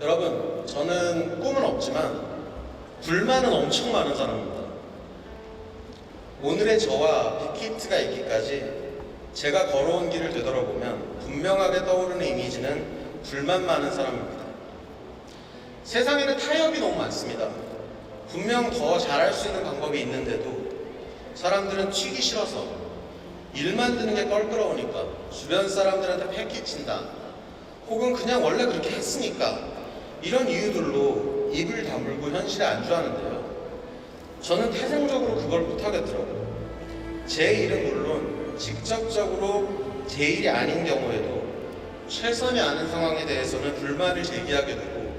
여러분, 저는 꿈은 없지만 불만은 엄청 많은 사람입니다. 오늘의 저와 빅히트가 있기까지 제가 걸어온 길을 되돌아보면 분명하게 떠오르는 이미지는 불만 많은 사람입니다. 세상에는 타협이 너무 많습니다. 분명 더 잘할 수 있는 방법이 있는데도 사람들은 튀기 싫어서 일 만드는 게 껄끄러우니까 주변 사람들한테 패기친다. 혹은 그냥 원래 그렇게 했으니까 이런 이유들로 입을 다물고 현실에 안주하는데요. 저는 태생적으로 그걸 못하겠더라고요. 제 일은 물론 직접적으로 제 일이 아닌 경우에도 최선이 아닌 상황에 대해서는 불만을 제기하게 되고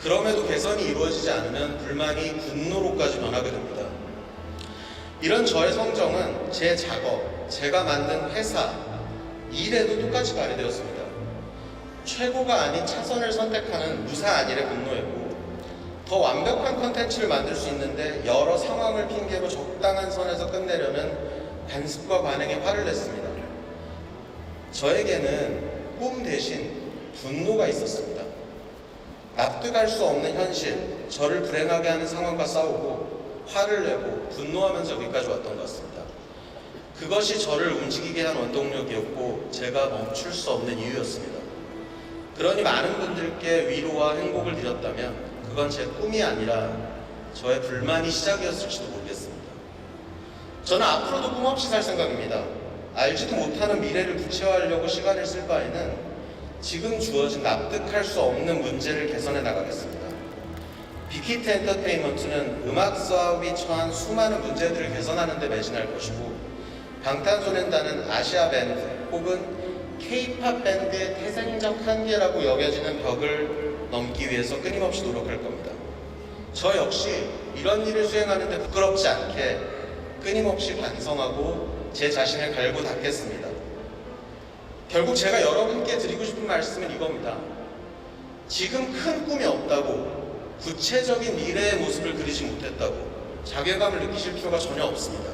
그럼에도 개선이 이루어지지 않으면 불만이 분노로까지 변하게 됩니다. 이런 저의 성정은 제 작업, 제가 만든 회사, 일에도 똑같이 발휘되었습니다. 최고가 아닌 차선을 선택하는 무사한 일의 분노였고 더 완벽한 컨텐츠를 만들 수 있는데 여러 상황을 핑계로 적당한 선에서 끝내려는 관습과 관행에 화를 냈습니다. 저에게는 꿈 대신 분노가 있었습니다. 납득할 수 없는 현실, 저를 불행하게 하는 상황과 싸우고 화를 내고 분노하면서 여기까지 왔던 것 같습니다. 그것이 저를 움직이게 한 원동력이었고 제가 멈출 수 없는 이유였습니다. 그러니 많은 분들께 위로와 행복을 드렸다면 그건 제 꿈이 아니라 저의 불만이 시작이었을지도 모르겠습니다. 저는 앞으로도 꿈 없이 살 생각입니다. 알지도 못하는 미래를 구체화하려고 시간을 쓸 바에는 지금 주어진 납득할 수 없는 문제를 개선해 나가겠습니다. 빅히트 엔터테인먼트는 음악 사업이 처한 수많은 문제들을 개선하는 데 매진할 것이고 방탄소년단은 아시아 밴드 혹은 K-팝 밴드의 태생적 한계라고 여겨지는 벽을 넘기 위해서 끊임없이 노력할 겁니다. 저 역시 이런 일을 수행하는데 부끄럽지 않게 끊임없이 반성하고 제 자신을 갈고 닦겠습니다. 결국 제가 여러분께 드리고 싶은 말씀은 이겁니다. 지금 큰 꿈이 없다고 구체적인 미래의 모습을 그리지 못했다고 자괴감을 느끼실 필요가 전혀 없습니다.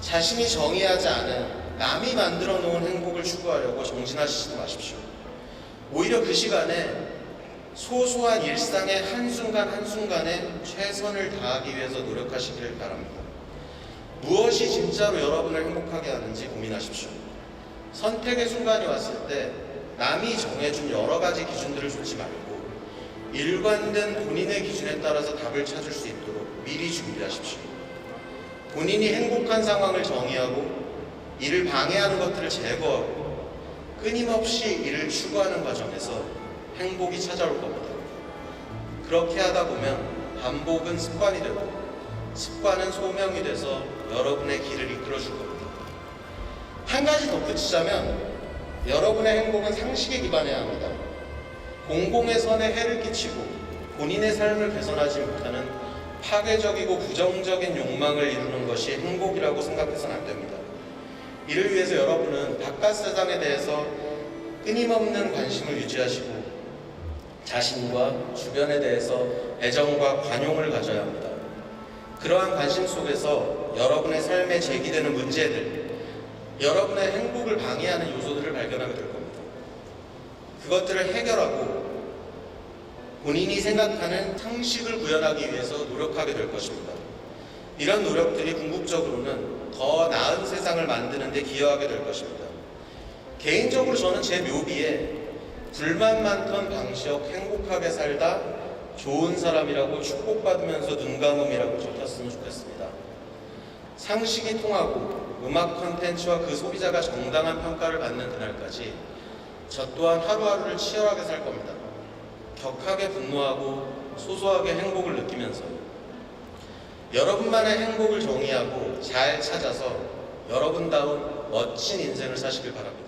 자신이 정의하지 않은 남이 만들어 놓은 행복을 추구하려고 정진하시지 마십시오. 오히려 그 시간에 소소한 일상의 한순간 한순간에 최선을 다하기 위해서 노력하시기를 바랍니다. 무엇이 진짜로 여러분을 행복하게 하는지 고민하십시오. 선택의 순간이 왔을 때 남이 정해준 여러 가지 기준들을 좇지 말고 일관된 본인의 기준에 따라서 답을 찾을 수 있도록 미리 준비하십시오. 본인이 행복한 상황을 정의하고 이를 방해하는 것들을 제거하고 끊임없이 이를 추구하는 과정에서 행복이 찾아올 겁니다. 그렇게 하다 보면 반복은 습관이 되고 습관은 소명이 돼서 여러분의 길을 이끌어 줄 겁니다. 한 가지 덧붙이자면 여러분의 행복은 상식에 기반해야 합니다. 공공의 선에 해를 끼치고 본인의 삶을 개선하지 못하는 파괴적이고 부정적인 욕망을 이루는 것이 행복이라고 생각해서는 안 됩니다. 이를 위해서 여러분은 바깥 세상에 대해서 끊임없는 관심을 유지하시고 자신과 주변에 대해서 애정과 관용을 가져야 합니다. 그러한 관심 속에서 여러분의 삶에 제기되는 문제들, 여러분의 행복을 방해하는 요소들을 발견하게 될 겁니다. 그것들을 해결하고 본인이 생각하는 상식을 구현하기 위해서 노력하게 될 것입니다. 이런 노력들이 궁극적으로는 세상을 만드는 데 기여하게 될 것입니다. 개인적으로 저는 제 묘비에 불만 많던 방시혁 행복하게 살다 좋은 사람이라고 축복받으면서 눈 감음이라고 적혔으면 좋겠습니다. 상식이 통하고 음악 컨텐츠와 그 소비자가 정당한 평가를 받는 그날까지 저 또한 하루하루를 치열하게 살 겁니다. 격하게 분노하고 소소하게 행복을 느끼면서 여러분만의 행복을 정의하고 잘 찾아서 여러분다운 멋진 인생을 사시길 바랍니다.